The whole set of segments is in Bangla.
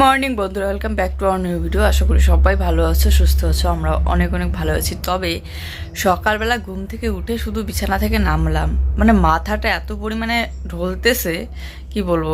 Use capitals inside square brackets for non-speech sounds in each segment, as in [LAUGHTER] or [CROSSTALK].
মর্নিং বন্ধুরা। Welcome back to our new video আশা করি সবাই ভালো আছো, সুস্থ আছো। আমরা অনেক অনেক ভালো আছি। তবে সকালবেলা ঘুম থেকে উঠে শুধু বিছানা থেকে নামলাম। মানে মাথাটা এত পরিমাণে ঢলতেছে, কি বলব,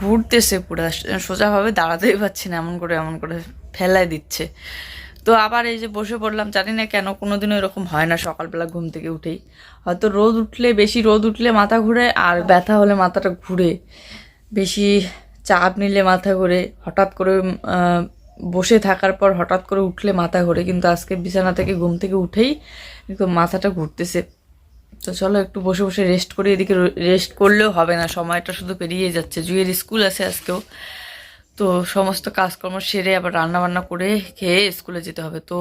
ঘুরতেছে পুরো। সোজাভাবে দাঁড়াতেই পারছি না, এমন করে এমন করে ফেলায় দিচ্ছে। তো আবার এই যে বসে পড়লাম, জানি না কেন কোনো দিনও এরকম হয় না সকালবেলা ঘুম থেকে উঠেই। হয়তো রোদ উঠলে, বেশি রোদ উঠলে মাথা ঘুরে, আর ব্যথা হলে মাথাটা ঘুরে। বেশি চাপ নিলে মাথা ঘুরে, হঠাৎ করে বসে থাকার পর হঠাৎ করে উঠলে মাথা ঘোরে। কিন্তু আজকে বিছানা থেকে ঘুম থেকে উঠেই একদম মাথাটা ঘুরতেছে। তো চলো একটু বসে বসে রেস্ট করি, এদিকে রেস্ট করলেও হবে না, সময়টা শুধু পেরিয়ে যাচ্ছে। জুয়ের স্কুল আছে আজকেও। তো সমস্ত কাজকর্ম সেরে আবার রান্না বান্না করে খেয়ে স্কুলে যেতে হবে। তো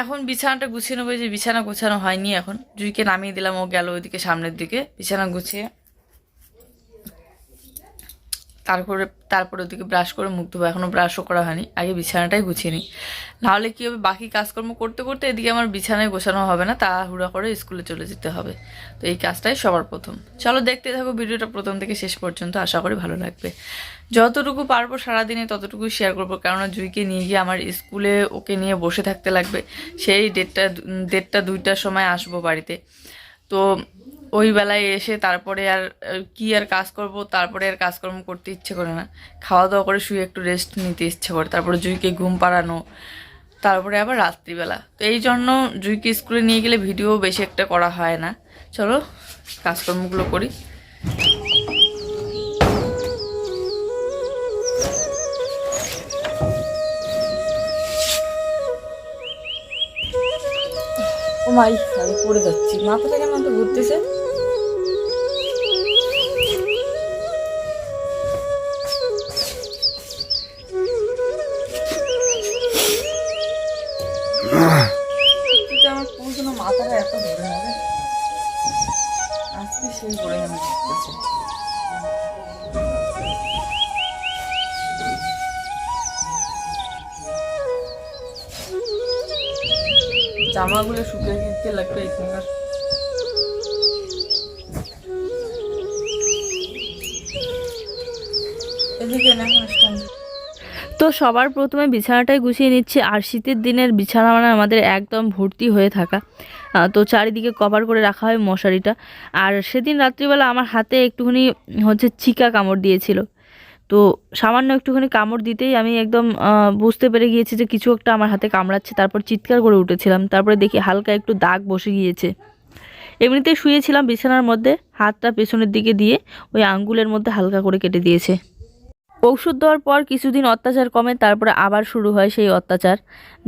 এখন বিছানাটা গুছিয়ে নেব যে বিছানা গোছানো হয়নি এখন। জুইকে নামিয়ে দিলাম, ও গেল ওইদিকে সামনের দিকে। বিছানা গুছিয়ে তারপরে তারপরে ওদিকে ব্রাশ করে মুখ ধোবো। এখনও ব্রাশও করা হয়নি। আগে বিছানাটাই গুছিয়ে নিই। নাহলে কী হবে? বাকি কাজকর্ম করতে করতে এদিকে আমার বিছানায় গোছানো হবে না। তাড়াহুড়া করে স্কুলে চলে যেতে হবে। তো এই কাজটাই সবার প্রথম। চলো দেখতে থাকো ভিডিওটা প্রথম থেকে শেষ পর্যন্ত। আশা করি ভালো লাগবে। যতটুকু পারব সারাদিনে ততটুকু শেয়ার করব। কেননা জুইকে নিয়ে গিয়ে আমার স্কুলে ওকে নিয়ে বসে থাকতে লাগবে। সেই দেড়টা দেড়টা, দুইটার সময় আসব বাড়িতে। তো ওই বেলায় এসে তারপরে আর কি আর কাজ করব, তারপরে আর কাজকর্ম করতে ইচ্ছে করে না। খাওয়া দাওয়া করে শুয়ে একটু রেস্ট নিতে ইচ্ছে করে। তারপরে জুইকে ঘুম পাড়ানো, তারপরে আবার রাত্রিবেলা। তো এই জন্য জুইকে স্কুলে নিয়ে গেলে ভিডিও বেশি একটা করা হয় না। চলো, কাজকর্মগুলো করি। মাই আমি পড়ে যাচ্ছি। মাথাটা কেমন তো ঘুরতেছে? জামাগুলো শুকিয়ে দিতে লাগবে এখানকার তো সবার প্রথমে বিছানাটাই গুছিয়ে নিচ্ছে, আর শীতের দিনের বিছানা মানে আমাদের একদম ভর্তি হয়ে থাকা। তো চারিদিকে কভার করে রাখা হয় মশারিটা। আর সেদিন রাত্রিবেলা আমার হাতে একটুখানি হচ্ছে চিকা কামড় দিয়েছিল। তো সামান্য একটুখানি কামড় দিতেই আমি একদম বুঝতে পেরে গিয়েছি যে কিছু একটা আমার হাতে কামড়াচ্ছে। তারপর চিৎকার করে উঠেছিলাম। তারপরে দেখি হালকা একটু দাগ বসে গিয়েছে। এমনিতেই শুয়েছিলাম বিছানার মধ্যে, হাতটা পেছনের দিকে দিয়ে ওই আঙ্গুলের মধ্যে হালকা করে কেটে দিয়েছে। ঔষধ দেওয়ার পর কিছুদিন অত্যাচার কমে, তারপরে আবার শুরু হয় সেই অত্যাচার।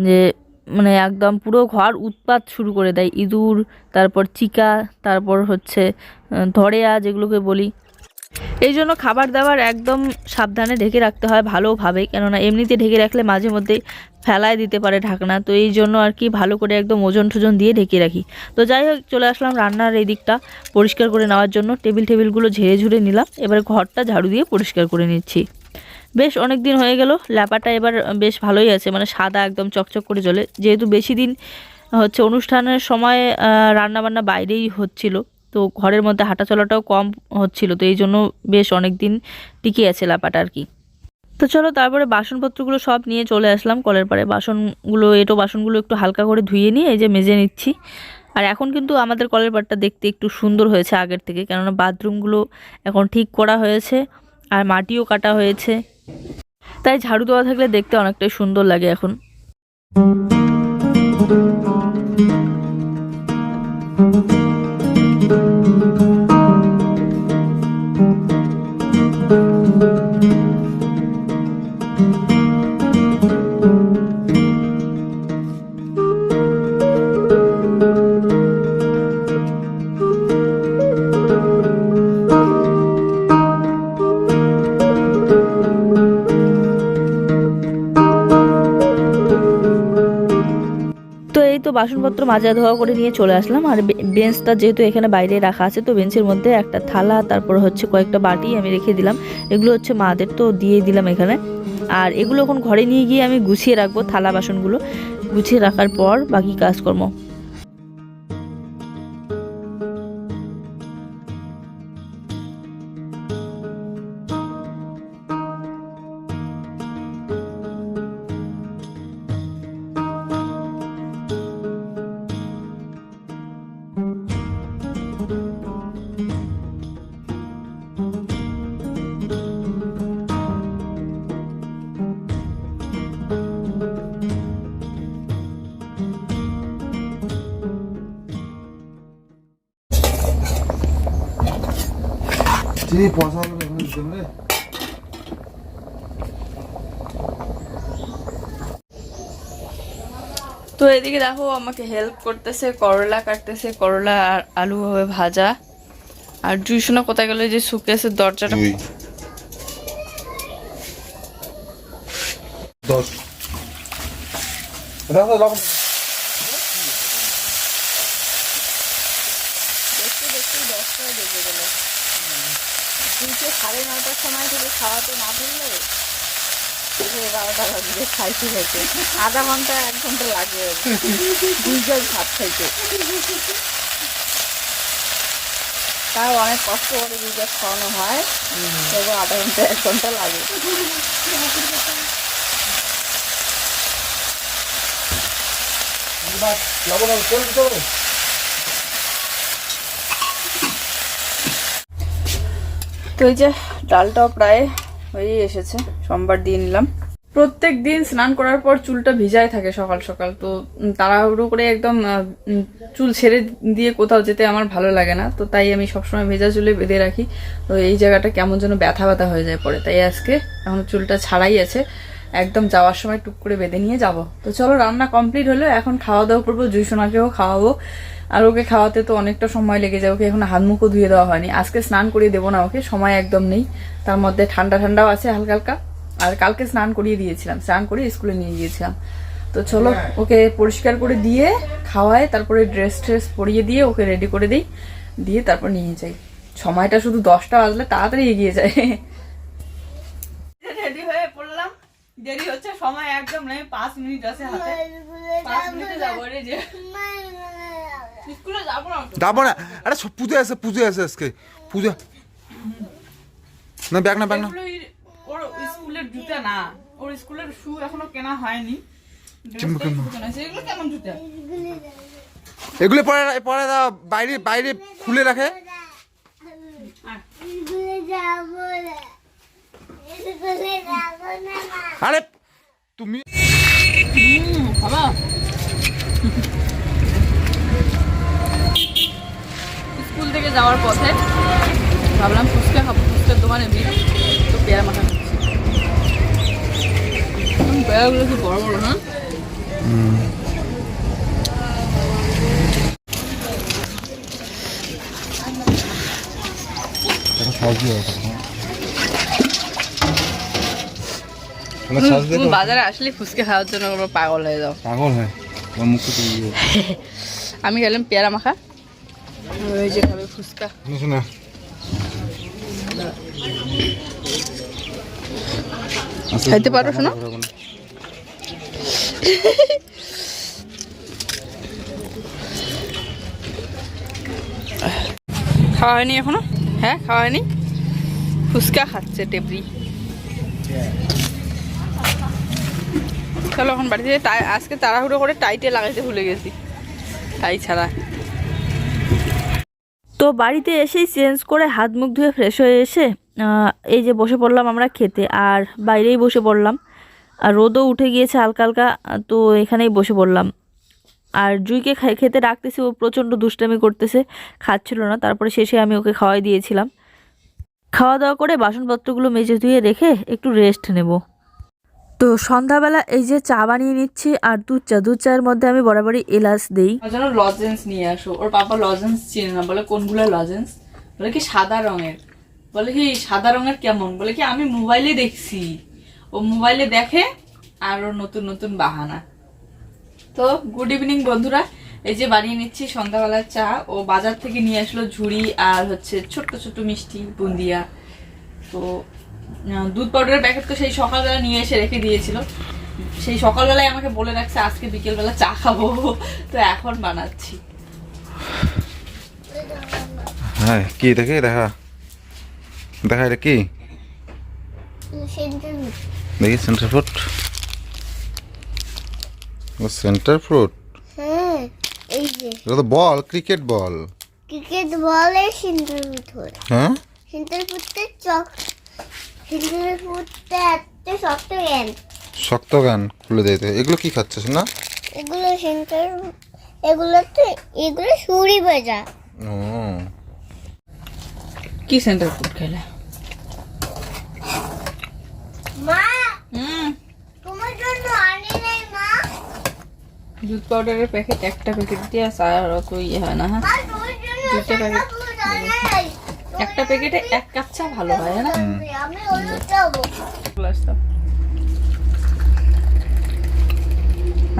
যে মানে একদম পুরো ঘর উৎপাত শুরু করে দেয়। ইঁদুর, তারপর চিকা, তারপর হচ্ছে ধরেয়া যেগুলোকে বলি। এই জন্য খাবার দাবার একদম সাবধানে ঢেকে রাখতে হয় ভালোভাবে, কেননা এমনিতে ঢেকে রাখলে মাঝে মধ্যে ফেলায় দিতে পারে ঢাকনা। তো এই জন্য আর কি ভালো করে একদম ওজন ঠোজন দিয়ে ঢেকে রাখি। তো যাই হোক, চলে আসলাম রান্নার এই দিকটা পরিষ্কার করে নেওয়ার জন্য। টেবিল টেবিলগুলো ঝেড়ে ঝুড়ে নিলাম। এবার ঘরটা ঝাড়ু দিয়ে পরিষ্কার করে নিচ্ছি। বেশ অনেক দিন হয়ে গেল, ল্যাপাটা এবার বেশ ভালোই আছে মানে সাদা একদম চকচক করে চলে যেহেতু বেশি দিন হচ্ছে অনুষ্ঠানের সময় রান্না বান্না বাইরেই হচ্ছিল তো ঘরের মধ্যে হাঁটা চলাটাও কম হচ্ছিল, তো এই জন্য বেশ অনেক দিন টিকে আছে ল্যাপাটা আর কি। তো চলো তারপরে বাসনপত্রগুলো সব নিয়ে চলে আসলাম, কলের পাড়ে। বাসনগুলো, এটো বাসনগুলো একটু হালকা করে ধুয়ে নিয়ে এই যে মেজে নিচ্ছি। আর এখন কিন্তু আমাদের কলের পাড়টা দেখতে একটু সুন্দর হয়েছে আগের থেকে, কেননা বাথরুমগুলো এখন ঠিক করা হয়েছে আর মাটিও কাটা হয়েছে। তাই ঝাড়ু দেওয়া থাকলে দেখতে অনেকটাই সুন্দর লাগে এখন। বাসনপত্র মাজা ধোয়া করে নিয়ে চলে আসলাম। আর বেঞ্চটা যেহেতু এখানে বাইরে রাখা আছে, তো বেঞ্চের মধ্যে একটা থালা, তারপর হচ্ছে কয়েকটা বাটি আমি রেখে দিলাম। এগুলো হচ্ছে মাদের তো দিয়ে দিলাম এখানে। আর এগুলো এখন ঘরে নিয়ে গিয়ে আমি গুছিয়ে রাখব থালা, বাসনগুলো। গুছিয়ে রাখার পর বাকি কাজকর্ম। চিনি পয়সা রে তো এদিকে দেখো আমাকে হেল্প করতেছে করলা কাটতেছে করলা আর আলু হবে ভাজা। আর জুইশোনা কোথায় গেল? যে সুকেসের দরজাটা। দশ দেখো লবণ দেখতে দেখতে দশটা বেজে গেল দুইটে সাড়ে নটার সময় থেকে খাওয়াতে না ধরলে এগারোটা বাজবে খাইতে খাইতে আধা ঘণ্টা, এক ঘণ্টা লাগে দুইজন ভাত খাইতে। তাও অনেক কষ্ট করে দুইটা খাওয়ানো হয়। তবু আধা ঘণ্টা, এক ঘণ্টা লাগে। লবণ হবে? তো এই যে ডালটা প্রায় হয়েই এসেছে, সোমবার দিয়ে নিলাম। প্রত্যেক দিন স্নান করার পর চুলটা ভিজায় থাকে সকাল সকাল, তো তাড়াহুড়ো করে একদম চুল ছেড়ে দিয়ে কোথাও যেতে আমার ভালো লাগে না, তো তাই আমি সবসময় ভেজা চুলে বেঁধে রাখি। তো এই জায়গাটা কেমন যেন ব্যথা ব্যথা হয়ে যায় পরে, তাই আজকে এখন চুলটা ছাড়াই আছে। একদম যাওয়ার সময় টুক করে বেঁধে নিয়ে যাব। তো চলো, রান্না কমপ্লিট হলো। এখন খাওয়া দাওয়া করব, জুইসোনাকেও খাওয়াবো। আর ওকে খাওয়াতে তো অনেকটা সময় লেগে যায়, ওকে এখন হাত মুখও ধুয়ে দেওয়া হয়নি। আজকে স্নান করিয়ে দেবো না ওকে, সময় একদম নেই। তার মধ্যে ঠান্ডা ঠান্ডাও আছে হালকা হালকা। আর কালকে স্নান করিয়ে দিয়েছিলাম, স্নান করিয়ে স্কুলে নিয়ে গিয়েছিলাম। তো চলো, ওকে পরিষ্কার করে দিয়ে খাওয়ায়, তারপরে ড্রেস ট্রেস পরিয়ে দিয়ে ওকে রেডি করে দিই। দিয়ে তারপর নিয়ে যাই। সময়টা শুধু দশটা বাজলে তাড়াতাড়ি এগিয়ে যায়। [LAUGHS] দেরি হচ্ছে সময় একদম নেই পাঁচ মিনিট আছে হাতে। পাঁচ মিনিটে যাব রে যে। স্কুলে যাব। না যাব না। আরে সব পুজো আছে পুজো আছে আজকে। পুজো। না ব্যাগ না ব্যাগ না। এগুলো ওর স্কুলের জুতা না। ওর স্কুলের শু এখনও কেনা হয়নি। এগুলো কেমন জুতা? এগুলো পরে পরে দাও। বাইরে বাইরে খুলে রাখে। আরে তুমি বাবা স্কুল থেকে যাওয়ার পথে ভাবলাম ফুচকা খাব ফুচকার দোকানে ভিড় তো পেয়ারা উম, পেয়ারাগুলো কি বড় বড় না সবজি আছে তুমি বাজারে আসলে ফুচকা খাওয়ার জন্য আমরা পাগল হয়ে যাও। পাগল হয়? ইয়ে? আমি খেলাম পেয়ারা মাখা। ওই যে খাবে ফুচকা। শোনা। খাইতে পারো শোনো। খাওয়া হয়নি এখনও? হ্যাঁ খাওয়া হয়নি? ফুচকা খাচ্ছে টেবরি চলো এখন বাড়িতে। আজকে তাড়াহুড়ো করে টাইটে লাগাইতে ভুলে গেছি। তাই ছাড়া। তো বাড়িতে এসেই চেঞ্জ করে হাত মুখ ধুয়ে ফ্রেশ হয়ে এসে এই যে বসে পড়লাম আমরা খেতে, আর বাইরেই বসে পড়লাম। আর রোদও উঠে গিয়েছে হালকা হালকা, তো এখানেই বসে পড়লাম। আর জুইকে খাই- খেতে ডাকতেছি, ও প্রচণ্ড দুষ্টামি করতেছে, খাচ্ছিল না, তারপরে শেষে আমি ওকে খাওয়াই দিয়েছিলাম। খাওয়া দাওয়া করে বাসনপত্রগুলো মেজে ধুয়ে রেখে একটু রেস্ট নেব। তো সন্ধ্যাবেলা এই যে চা বানিয়ে নিচ্ছি আর দুধ চা, দুধ চায়ের মধ্যে আমি বরাবরই এলাচ দিই। জন্য লজেন্স নিয়ে আসো। ওর পাপা লজেন্স চিনে না। বলে, কোনগুলো লজেন্স বলে, কি সাদা রঙের। বলে, কি সাদা রঙের কেমন? বলে, কি আমি মোবাইলে দেখছি। ও মোবাইলে দেখে আর ওর নতুন নতুন বাহানা। তো গুড ইভিনিং বন্ধুরা। এই যে বানিয়ে নিচ্ছি সন্ধ্যাবেলার চা। ও বাজার থেকে নিয়ে আসলো ঝুড়ি আর হচ্ছে ছোট্ট ছোট্ট মিষ্টি বুন্দিয়া। তো দুধ পাউডারের প্যাকেট তো সেই সকালবেলা নিয়ে এসে রেখে দিয়েছিল। সেই সকালবেলায় আমাকে বলে রাখছে আজকে বিকেলবেলা চা খাব। [LAUGHS] তো এখন বানাচ্ছি। হ্যাঁ কি দেখে দেখা। দেখা এটা কি? দেখি সেন্টার ফ্রুট ও সেন্টার ফ্রুট হ্যাঁ এই যে। এটা তো বল ক্রিকেট বল। ক্রিকেট বলে সিন্টার ফুট হ্যাঁ। সিন্টার ফুটতে চক শক্ত গেম শক্ত গান খুলে দিতে এগুলো কি খাচ্ছিস না? এগুলো সেন্টার এগুলো তো এগুলো সুরি বাজা ও। কি সেন্টার ফুড খেলে? মা! হুম। তোমার জন্য আনি নাই মা। দুধ পাউডারের প্যাকেট একটা প্যাকেট দিয়ে আর অত ইয়ে হয় না হ্যাঁ? দুইটা প্যাকেট একটা প্যাকেটে এক কাপ চা ভালো হয় হ্যাঁ না? আমি হলুদ যাব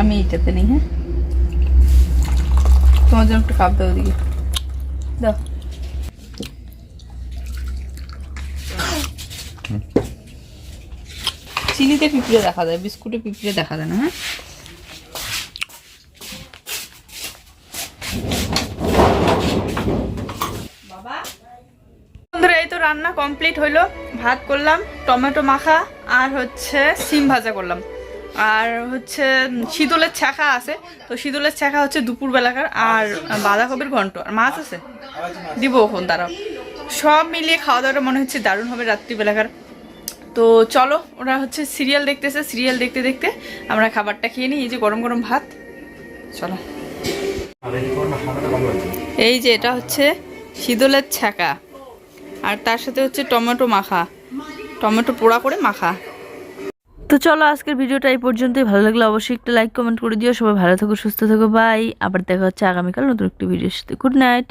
আমি এইটাতে নেই হ্যাঁ? তোমার জন্য একটু কাপ দাও ওদিকে। দাও। চিনিতে পিঁপড়ে দেখা যায় বিস্কুটে পিঁপড়ে দেখা যায় না হ্যাঁ বন্ধুরা এই তো রান্না কমপ্লিট হইল। ভাত করলাম টমেটো মাখা আর হচ্ছে সিম ভাজা করলাম। আর হচ্ছে শীতলের ছাকা আছে তো শীতলের ছাকা হচ্ছে দুপুরবেলাকার আর বাঁধাকপির ঘন্ট। আর মাছ আছে? দিব ওখান তারাও সব মিলিয়ে খাওয়া দাওয়াটা মনে হচ্ছে দারুণ হবে রাত্রিবেলাকার। তো চলো ওরা হচ্ছে সিরিয়াল দেখতেছে সিরিয়াল দেখতে দেখতে আমরা খাবারটা খেয়ে নিই এই যে গরম গরম ভাত। চলো। এই যে এটা হচ্ছে শীতলের ছাকা আর তার সাথে হচ্ছে টমেটো মাখা। টমেটো পোড়া করে মাখা। তো চলো আজকের ভিডিওটা এই পর্যন্তই। ভালো লাগলে অবশ্যই একটা লাইক কমেন্ট করে দিও। সবাই ভালো থাকো, সুস্থ থাকো। বাই আবার দেখা হচ্ছে আগামীকাল নতুন একটি ভিডিওর সাথে। Good night